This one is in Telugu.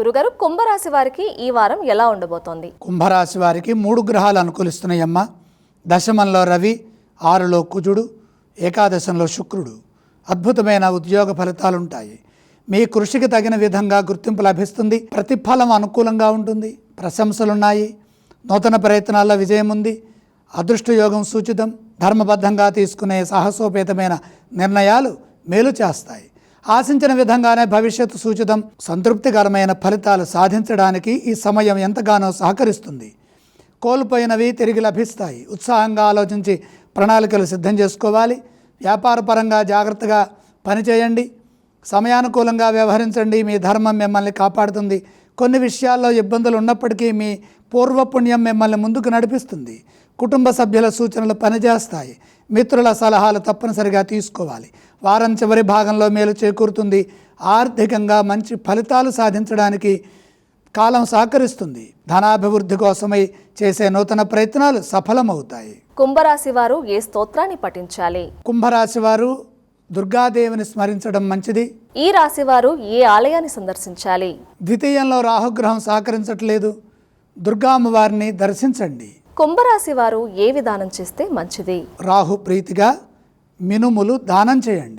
గురుగారు కుంభరాశి వారికి ఈ వారం ఎలా ఉండబోతోంది? కుంభరాశి వారికి మూడు గ్రహాలు అనుకూలిస్తున్నాయమ్మ. దశమంలో రవి ఆరులో కుజుడు ఏకాదశంలో శుక్రుడు. అద్భుతమైన ఉద్యోగ ఫలితాలుంటాయి. మీ కృషికి తగిన విధంగా గుర్తింపు లభిస్తుంది. ప్రతిఫలం అనుకూలంగా ఉంటుంది. ప్రశంసలున్నాయి. నూతన ప్రయత్నాల్లో విజయం ఉంది అదృష్టయోగం సూచితం. ధర్మబద్ధంగా తీసుకునే సాహసోపేతమైన నిర్ణయాలు మేలు చేస్తాయి. ఆశించిన విధంగానే భవిష్యత్తు సూచితం సంతృప్తికరమైన ఫలితాలు సాధించడానికి ఈ సమయం ఎంతగానో సహకరిస్తుంది. కోల్పోయినవి తిరిగి లభిస్తాయి. ఉత్సాహంగా ఆలోచించి ప్రణాళికలు సిద్ధం చేసుకోవాలి. వ్యాపారపరంగా జాగ్రత్తగా పనిచేయండి. సమయానుకూలంగా వ్యవహరించండి. మీ ధర్మం మిమ్మల్ని కాపాడుతుంది. కొన్ని విషయాల్లో ఇబ్బందులు ఉన్నప్పటికీ మీ పూర్వపుణ్యం మిమ్మల్ని ముందుకు నడిపిస్తుంది. కుటుంబ సభ్యుల సూచనలు పనిచేస్తాయి. మిత్రుల సలహాలు తప్పనిసరిగా తీసుకోవాలి. వారం చివరి భాగంలో మేలు చేకూరుతుంది. ఆర్థికంగా మంచి ఫలితాలు సాధించడానికి కాలం సహకరిస్తుంది. ధనాభివృద్ధి కోసమై చేసే నూతన ప్రయత్నాలు సఫలమవుతాయి. కుంభరాశి వారు ఏ స్తోత్రాన్ని పఠించాలి? కుంభరాశి వారు దుర్గాదేవిని స్మరించడం మంచిది. ఈ రాశి వారు ఏ ఆలయాన్ని సందర్శించాలి? ద్వితీయంలో రాహుగ్రహం సహకరించట్లేదు. దుర్గామ్మవారిని దర్శించండి. కుంభరాశి వారు ఏ విధానం చేస్తే మంచిది? రాహు ప్రీతిగా మినుములు దానం చేయండి.